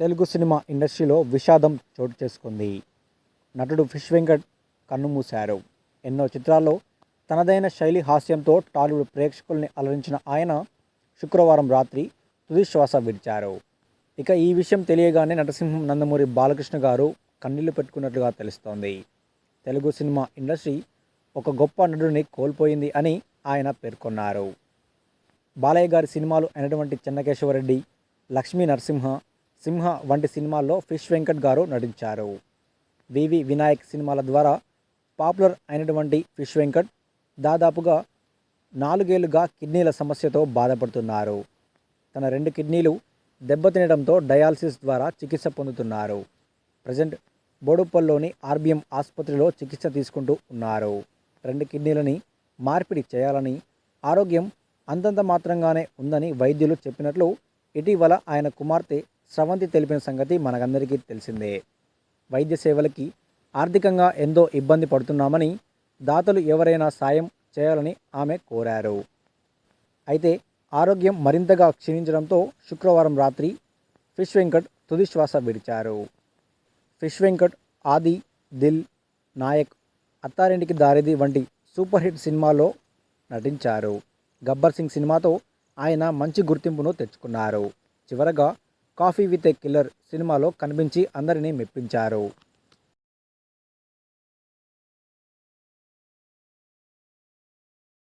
Telugu cinema ఇండస్ట్రీలో విషాదం చోటు చేసుకుంది. నటుడు ఫిష్ వెంకట్ కన్నుమూశారు ఎన్నో చిత్రాల్లో తనదైన శైలి హాస్యంతో టాలీవుడ్ ప్రేక్షకుల్ని అలరించిన ఆయన శుక్రవారం రాత్రి తుదిశ్వాస విడిచారు. ఇక ఈ విషయం తెలియగానే నటసింహం నందమూరి బాలకృష్ణ గారు కన్నీళ్ళు పెట్టుకున్నట్లుగా తెలుస్తోంది. తెలుగు సినిమా ఇండస్ట్రీ ఒక గొప్ప నటుడిని కోల్పోయింది అని ఆయన పేర్కొన్నారు. బాలయ్య గారి సినిమాలు అయినటువంటి చెన్నకేశవరెడ్డి లక్ష్మీ నరసింహ సింహ వంటి సినిమాల్లో ఫిష్ వెంకట్ గారు నటించారు. వివి వినాయక్ సినిమాల ద్వారా పాపులర్ అయినటువంటి ఫిష్ వెంకట్ దాదాపుగా నాలుగేళ్ళుగా కిడ్నీల సమస్యతో బాధపడుతున్నారు. తన రెండు కిడ్నీలు దెబ్బతినడంతో డయాలసిస్ ద్వారా చికిత్స పొందుతున్నారు. ప్రజెంట్ బోడుప్పల్లోని ఆర్బిఎం ఆసుపత్రిలో చికిత్స తీసుకుంటూ ఉన్నారు. రెండు కిడ్నీలని మార్పిడి చేయాలని ఆరోగ్యం అంతంత మాత్రంగానే ఉందని వైద్యులు చెప్పినట్లు ఇటీవల ఆయన కుమార్తె స్రవంతి తెలిపిన సంగతి మనకందరికీ తెలిసిందే. వైద్య సేవలకి ఆర్థికంగా ఎంతో ఇబ్బంది పడుతున్నామని దాతలు ఎవరైనా సాయం చేయాలని ఆమె కోరారు. అయితే ఆరోగ్యం మరింతగా క్షీణించడంతో శుక్రవారం రాత్రి ఫిష్ వెంకట్ తుది శ్వాస విడిచారు. ఫిష్ వెంకట్ ఆది దిల్ నాయక్ అత్తారింటికి దారిది వంటి సూపర్ హిట్ సినిమాలో నటించారు. గబ్బర్ సింగ్ సినిమాతో ఆయన మంచి గుర్తింపును తెచ్చుకున్నారు. చివరగా కాఫీ విత్ ఏ కిల్లర్ సినిమాలో కనిపించి అందరినీ మెప్పించారు.